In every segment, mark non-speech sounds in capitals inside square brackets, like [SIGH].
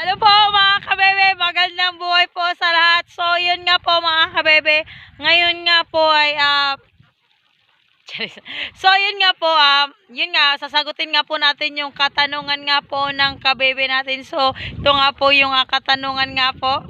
Ano po mga kabebe, magandang buhay po sa lahat. So yun nga po mga kabebe, ngayon nga po ay ah, [LAUGHS] So yun nga po, ah, yun nga, sasagutin nga po natin yung katanungan nga po ng kabebe natin. So ito nga po yung ah, katanungan nga po.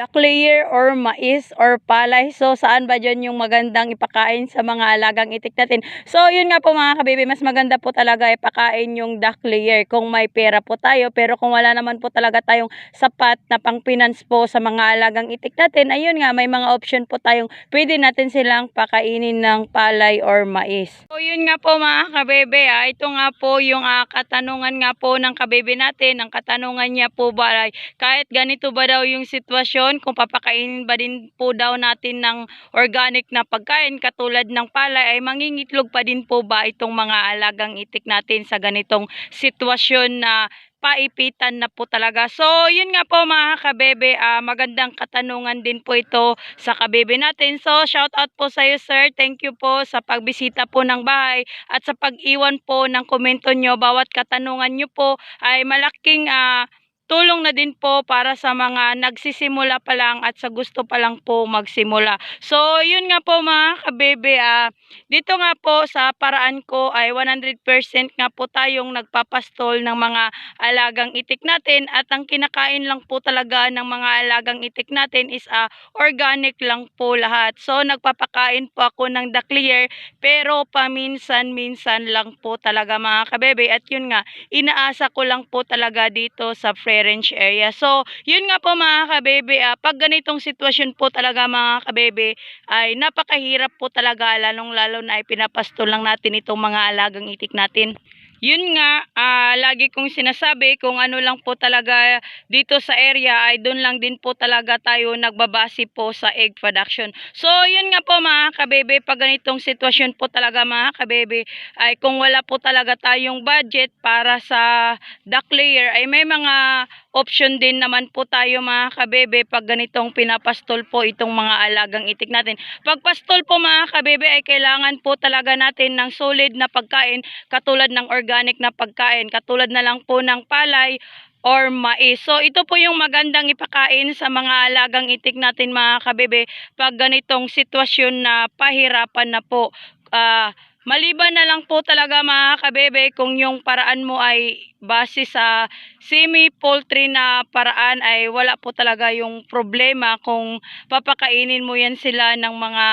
Duck layer or mais or palay. So, saan ba dyan yung magandang ipakain sa mga alagang itik natin? So, yun nga po mga kabebe, mas maganda po talaga ipakain yung duck layer kung may pera po tayo. Pero kung wala naman po talaga tayong sapat na pang po sa mga alagang itik natin, ayun nga, may mga option po tayong pwede natin silang pakainin ng palay or mais. So, yun nga po mga kabebe, ah, ito nga po yung ah, katanungan nga po ng kabebe natin. Ang katanungan niya po ba kahit ganito ba daw yung sitwasyon, kung papakainin ba din po daw natin ng organic na pagkain katulad ng palay, ay mangingitlog pa din po ba itong mga alagang itik natin sa ganitong sitwasyon na paipitan na po talaga. So, yun nga po mga kabebe, ah, magandang katanungan din po ito sa kabebe natin. So, shout out po sa iyo sir. Thank you po sa pagbisita po ng bahay at sa pag-iwan po ng komento nyo. Bawat katanungan nyo po ay malaking ah, tulong na din po para sa mga nagsisimula pa lang at sa gusto pa lang po magsimula. So, yun nga po mga kabebe, ah, dito nga po sa paraan ko ay 100% nga po tayong nagpapastol ng mga alagang itik natin at ang kinakain lang po talaga ng mga alagang itik natin is ah, organic lang po lahat. So, nagpapakain po ako ng the clear pero paminsan-minsan lang po talaga mga kabebe at yun nga, inaasa ko lang po talaga dito sa free range area. So, yun nga po mga kabebe, ah, pag ganitong sitwasyon po talaga mga kabebe, ay napakahirap po talaga lalong lalo na ay pinapastol lang natin itong mga alagang itik natin. Yun nga, ah, lagi kong sinasabi kung ano lang po talaga dito sa area ay doon lang din po talaga tayo nagbabase po sa egg production. So, yun nga po mga kabebe, pag ganitong sitwasyon po talaga mga kabebe, ay kung wala po talaga tayong budget para sa duck layer, ay may mga option din naman po tayo mga kabebe pag ganitong pinapastol po itong mga alagang itik natin. Pag pastol po mga kabebe ay kailangan po talaga natin ng solid na pagkain katulad ng organic na pagkain, katulad na lang po ng palay or mais. So ito po yung magandang ipakain sa mga alagang itik natin mga kabebe pag ganitong sitwasyon na pahirapan na po. Ah, maliban na lang po talaga mga kabebe kung yung paraan mo ay base sa semi-poultry na paraan ay wala po talaga yung problema kung papakainin mo yan sila ng mga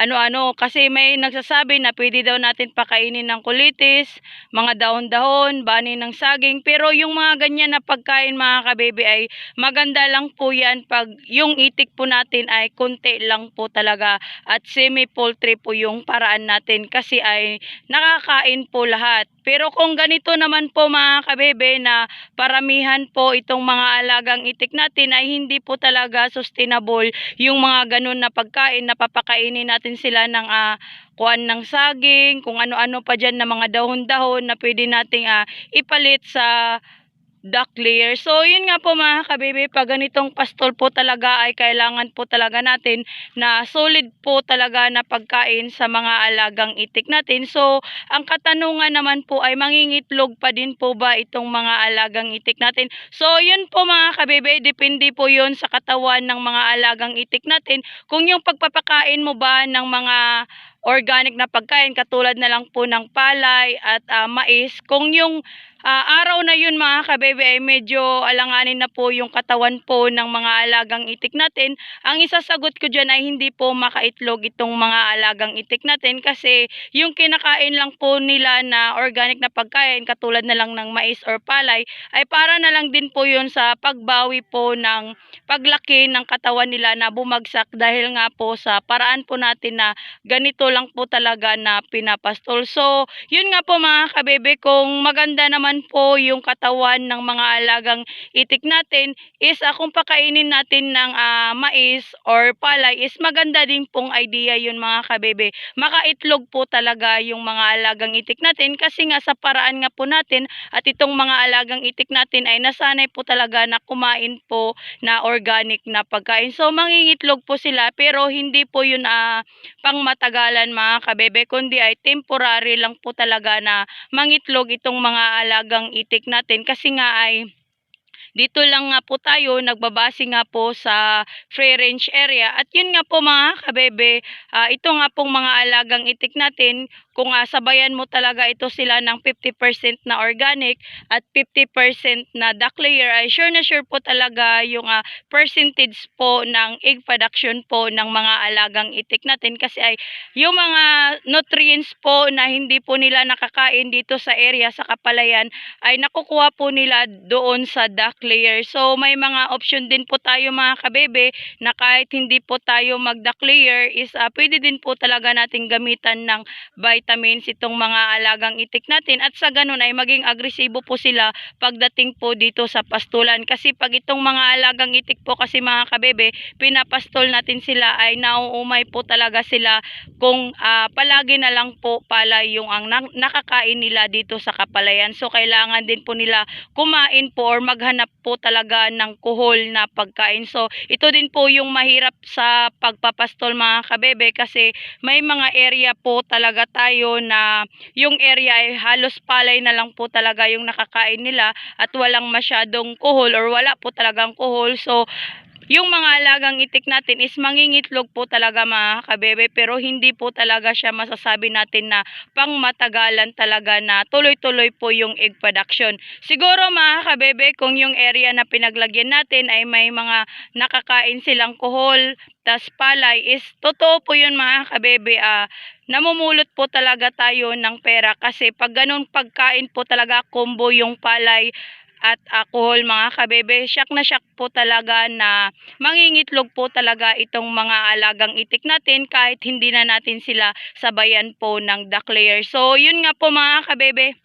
ano-ano kasi may nagsasabi na pwede daw natin pakainin ng kulitis, mga dahon-dahon, bani ng saging pero yung mga ganyan na pagkain mga kabebe ay maganda lang po yan pag yung itik po natin ay konti lang po talaga at semi-poultry po yung paraan natin kasi ay nakakain po lahat. Pero kung ganito naman po mga kabebe na paramihan po itong mga alagang itik natin ay hindi po talaga sustainable yung mga ganun na pagkain na papakainin natin sila ng ah, kuan ng saging, kung ano-ano pa dyan na mga dahon-dahon na pwede nating ah, ipalit sa duck layer. So, yun nga po mga kabebe, pag ganitong pastol po talaga ay kailangan po talaga natin na solid po talaga na pagkain sa mga alagang itik natin. So, ang katanungan naman po ay mangingitlog pa din po ba itong mga alagang itik natin? So, yun po mga kabebe, depende po yun sa katawan ng mga alagang itik natin. Kung yung pagpapakain mo ba ng mga organic na pagkain katulad na lang po ng palay at ah, mais, kung yung Ah, araw na yun mga kabebe ay medyo alanganin na po yung katawan po ng mga alagang itik natin. Ang isasagot ko dyan ay hindi po makaitlog itong mga alagang itik natin kasi yung kinakain lang po nila na organic na pagkain katulad na lang ng mais or palay ay para na lang din po yun sa pagbawi po ng paglaki ng katawan nila na bumagsak dahil nga po sa paraan po natin na ganito lang po talaga na pinapastol. So, yun nga po mga kabebe, kung maganda naman po yung katawan ng mga alagang itik natin is ah, kung pakainin natin ng ah, mais or palay is maganda din pong idea yun mga kabebe. Makaitlog po talaga yung mga alagang itik natin kasi nga sa paraan nga po natin at itong mga alagang itik natin ay nasanay po talaga na kumain po na organic na pagkain. So mangingitlog po sila pero hindi po yun ah, pangmatagalan mga kabebe kundi ay temporary lang po talaga na mangitlog itong mga alagang itik natin. Kasi nga ay dito lang nga po tayo nagbabase nga po sa free range area. At yun nga po mga kabebe, ah, ito nga pong mga alagang itik natin, kung ah, sabayan mo talaga ito sila ng 50% na organic at 50% na duck layer, ay sure na sure po talaga yung ah, percentage po ng egg production po ng mga alagang itik natin kasi ay yung mga nutrients po na hindi po nila nakakain dito sa area sa kapalayan ay nakukuha po nila doon sa duck layer. So may mga option din po tayo mga kabebe na kahit hindi po tayo mag duck layer is ah, pwede din po talaga nating gamitan ng vitamins itong mga alagang itik natin at sa ganun ay maging agresibo po sila pagdating po dito sa pastulan kasi pag itong mga alagang itik po kasi mga kabebe pinapastol natin sila ay nauumay po talaga sila kung ah, palagi na lang po pala yung ang na- nakakain nila dito sa kapalayan. So kailangan din po nila kumain po or maghanap po talaga ng kuhol na pagkain. So ito din po yung mahirap sa pagpapastol mga kabebe kasi may mga area po talaga tayo na yung area ay halos palay na lang po talaga yung nakakain nila at walang masyadong kuhol or wala po talagang kuhol. So yung mga alagang itik natin is mangingitlog po talaga mga kabebe pero hindi po talaga siya masasabi natin na pang matagalan talaga na tuloy-tuloy po yung egg production. Siguro mga kabebe kung yung area na pinaglagyan natin ay may mga nakakain silang kuhol tas palay is totoo po yun mga kabebe ah namumulot po talaga tayo ng pera kasi pag ganun pagkain po talaga combo yung palay at alcohol mga kabebe, syak na syak po talaga na mangingitlog po talaga itong mga alagang itik natin kahit hindi na natin sila sabayan po ng duck layer. So yun nga po mga kabebe,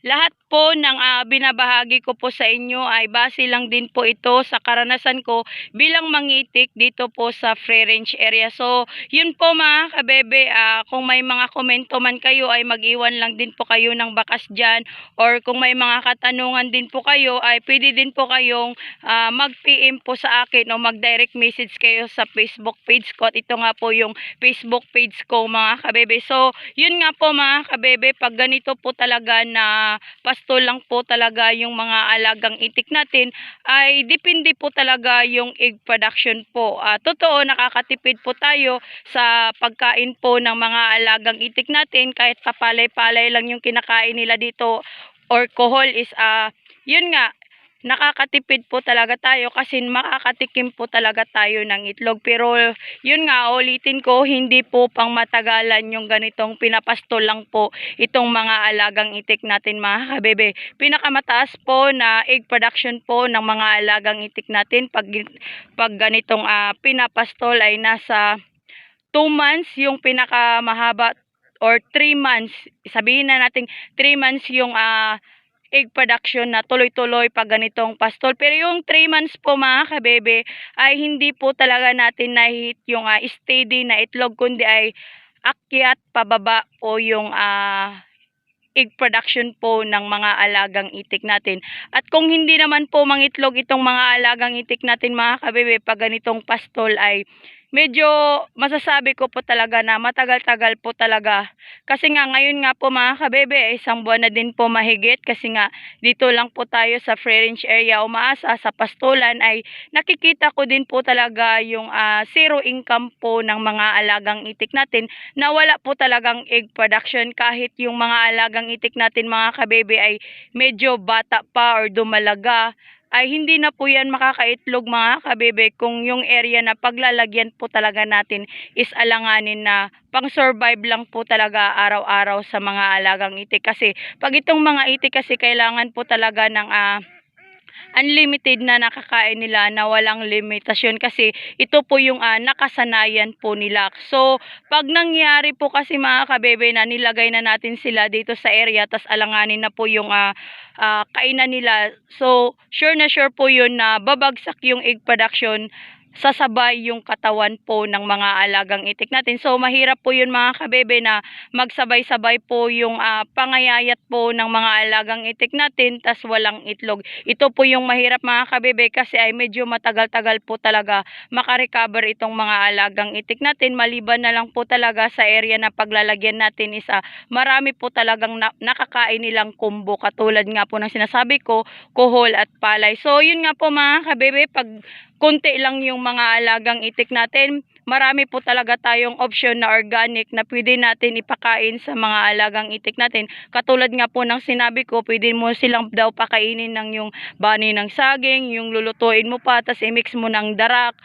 lahat po ng ah, binabahagi ko po sa inyo ay base lang din po ito sa karanasan ko bilang mangitik dito po sa free range area. So, yun po mga kabebe, ah, kung may mga komento man kayo ay mag-iwan lang din po kayo ng bakas dyan or kung may mga katanungan din po kayo ay pwede din po kayong ah, mag-PM po sa akin o mag-direct message kayo sa Facebook page ko at ito nga po yung Facebook page ko mga kabebe. So, yun nga po mga kabebe, pag ganito po talaga na pasto lang po talaga yung mga alagang itik natin, ay depende po talaga yung egg production po. Ah, totoo, nakakatipid po tayo sa pagkain po ng mga alagang itik natin, kahit kapalay-palay lang yung kinakain nila dito or kohol is, ah, yun nga, nakakatipid po talaga tayo kasi makakatikim po talaga tayo ng itlog. Pero yun nga, ulitin ko, hindi po pang matagalan yung ganitong pinapastol lang po itong mga alagang itik natin mga kabebe. Pinakamataas po na egg production po ng mga alagang itik natin pag, pag ganitong ah, pinapastol ay nasa 2 months yung pinakamahaba or 3 months. Sabihin na natin 3 months yung ah, egg production na tuloy-tuloy pag ganitong pastol. Pero yung 3 months po mga kabebe ay hindi po talaga natin na-hit yung ah, steady na itlog kundi ay akyat pababa o yung ah, egg production po ng mga alagang itik natin. At kung hindi naman po mangitlog itong mga alagang itik natin mga kabebe pag ganitong pastol ay medyo masasabi ko po talaga na matagal-tagal po talaga. Kasi nga ngayon nga po mga kabebe ay isang buwan na din po mahigit. Kasi nga dito lang po tayo sa free range area umaasa sa pastulan ay nakikita ko din po talaga yung ah, zero income po ng mga alagang itik natin na wala po talagang egg production. Kahit yung mga alagang itik natin mga kabebe ay medyo bata pa or dumalaga ay hindi na po yan makakaitlog mga kabebe kung yung area na paglalagyan po talaga natin is alanganin na pang survive lang po talaga araw-araw sa mga alagang itik. Kasi pag itong mga itik kasi kailangan po talaga ng ah, unlimited na nakakain nila na walang limitasyon kasi ito po yung ah, nakasanayan po nila. So, pag nangyari po kasi mga kabebe na nilagay na natin sila dito sa area tas alanganin na po yung ah, ah, kainan nila. So, sure na sure po yun na babagsak yung egg production sasabay yung katawan po ng mga alagang itik natin. So mahirap po yun mga kabebe na magsabay-sabay po yung ah, pangayayat po ng mga alagang itik natin tas walang itlog. Ito po yung mahirap mga kabebe kasi ay medyo matagal-tagal po talaga makarecover itong mga alagang itik natin. Maliban na lang po talaga sa area na paglalagyan natin is ah, marami po talagang na- nakakain nilang kumbo katulad nga po ng sinasabi ko, kuhol at palay. So yun nga po mga kabebe, pag konti lang yung mga alagang itik natin, marami po talaga tayong option na organic na pwede natin ipakain sa mga alagang itik natin. Katulad nga po ng sinabi ko, pwede mo silang daw pakainin ng yung bani ng saging, yung lulutuin mo pa, tas i-mix mo ng darak.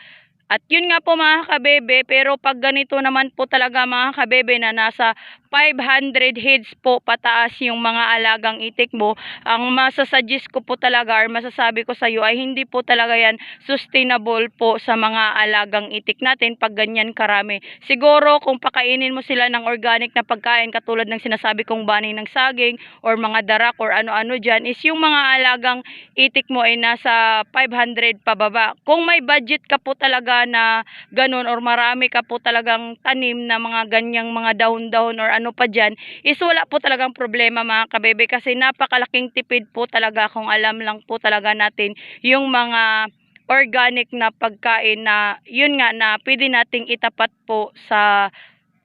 At yun nga po mga kabebe, pero pag ganito naman po talaga mga kabebe na nasa 500 heads po pataas yung mga alagang itik mo, ang masasuggest ko po talaga or masasabi ko sa iyo ay hindi po talaga yan sustainable po sa mga alagang itik natin pag ganyan karami. Siguro kung pakainin mo sila ng organic na pagkain katulad ng sinasabi kong bani ng saging or mga darak or ano-ano dyan is yung mga alagang itik mo ay nasa 500 pababa. Kung may budget ka po talaga na ganun or marami ka po talagang tanim na mga ganyang mga dahon-dahon or ano pa dyan, is wala po talagang problema mga kabebe kasi napakalaking tipid po talaga kung alam lang po talaga natin yung mga organic na pagkain na yun nga na pwede nating itapat po sa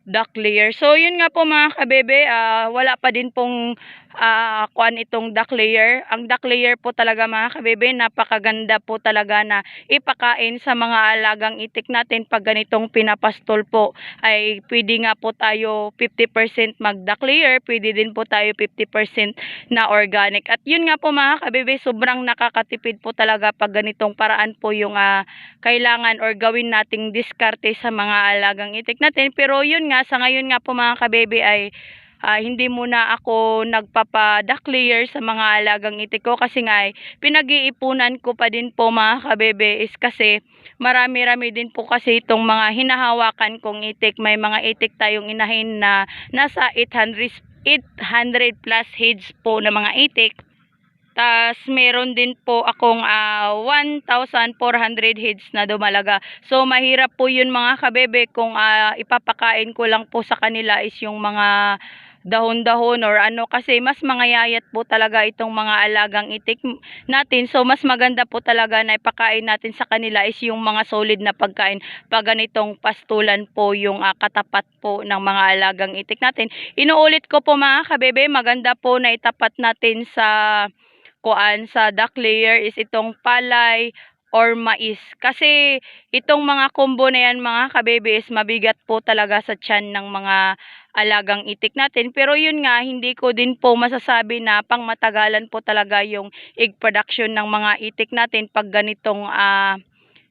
duck layer. So yun nga po mga kabebe, ah, wala pa din pong ah, kuan itong duck layer. Ang duck layer po talaga mga kabebe, napakaganda po talaga na ipakain sa mga alagang itik natin pag ganitong pinapastol po ay pwede nga po tayo 50% mag duck layer, pwede din po tayo 50% na organic. At yun nga po mga kabebe, sobrang nakakatipid po talaga pag ganitong paraan po yung ah, kailangan or gawin nating diskarte sa mga alagang itik natin. Pero yun nga, sa ngayon nga po mga kabebe ay ah, hindi muna ako nagpapa-duck layer sa mga alagang itik ko kasi nga ay pinag-iipunan ko pa din po mga kabebe is kasi marami-rami din po kasi itong mga hinahawakan kong itik. May mga itik tayong inahin na nasa 800 800 plus heads po na mga itik. Tas meron din po akong ah, 1,400 heads na dumalaga. So mahirap po yun mga kabebe kung ah, ipapakain ko lang po sa kanila is yung mga dahon-dahon or ano kasi mas mangayayat po talaga itong mga alagang itik natin. So mas maganda po talaga na ipakain natin sa kanila is yung mga solid na pagkain pag ganitong pastulan po yung ah, katapat po ng mga alagang itik natin. Inuulit ko po mga kabebe, maganda po na itapat natin sa kuan sa duck layer is itong palay or mais. Kasi itong mga combo na yan mga kabebe is mabigat po talaga sa tiyan ng mga alagang itik natin. Pero yun nga, hindi ko din po masasabi na pang matagalan po talaga yung egg production ng mga itik natin pag ganitong ah,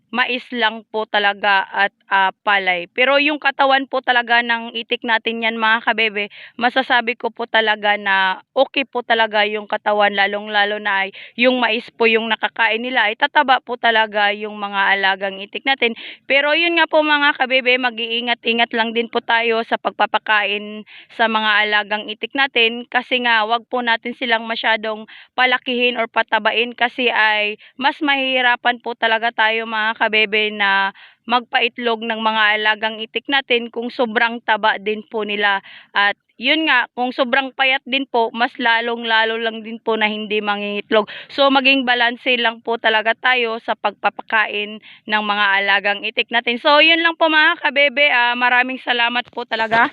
mais lang po talaga at ah, palay. Pero yung katawan po talaga ng itik natin yan mga kabebe, masasabi ko po talaga na okay po talaga yung katawan lalong lalo na ay yung mais po yung nakakain nila ay tataba po talaga yung mga alagang itik natin. Pero yun nga po mga kabebe, mag-iingat-ingat lang din po tayo sa pagpapakain sa mga alagang itik natin kasi nga wag po natin silang masyadong palakihin or patabain kasi ay mas mahihirapan po talaga tayo mga kabebe na magpaitlog ng mga alagang itik natin kung sobrang taba din po nila at yun nga, kung sobrang payat din po, mas lalong lalo lang din po na hindi mangingitlog. So, maging balanse lang po talaga tayo sa pagpapakain ng mga alagang itik natin. So, yun lang po mga kabebe. Ah, maraming salamat po talaga.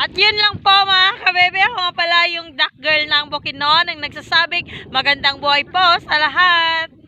At yun lang po mga kabebe. Ako pala yung duck girl ng Bukidnon ang nagsasabing magandang buhay po sa lahat.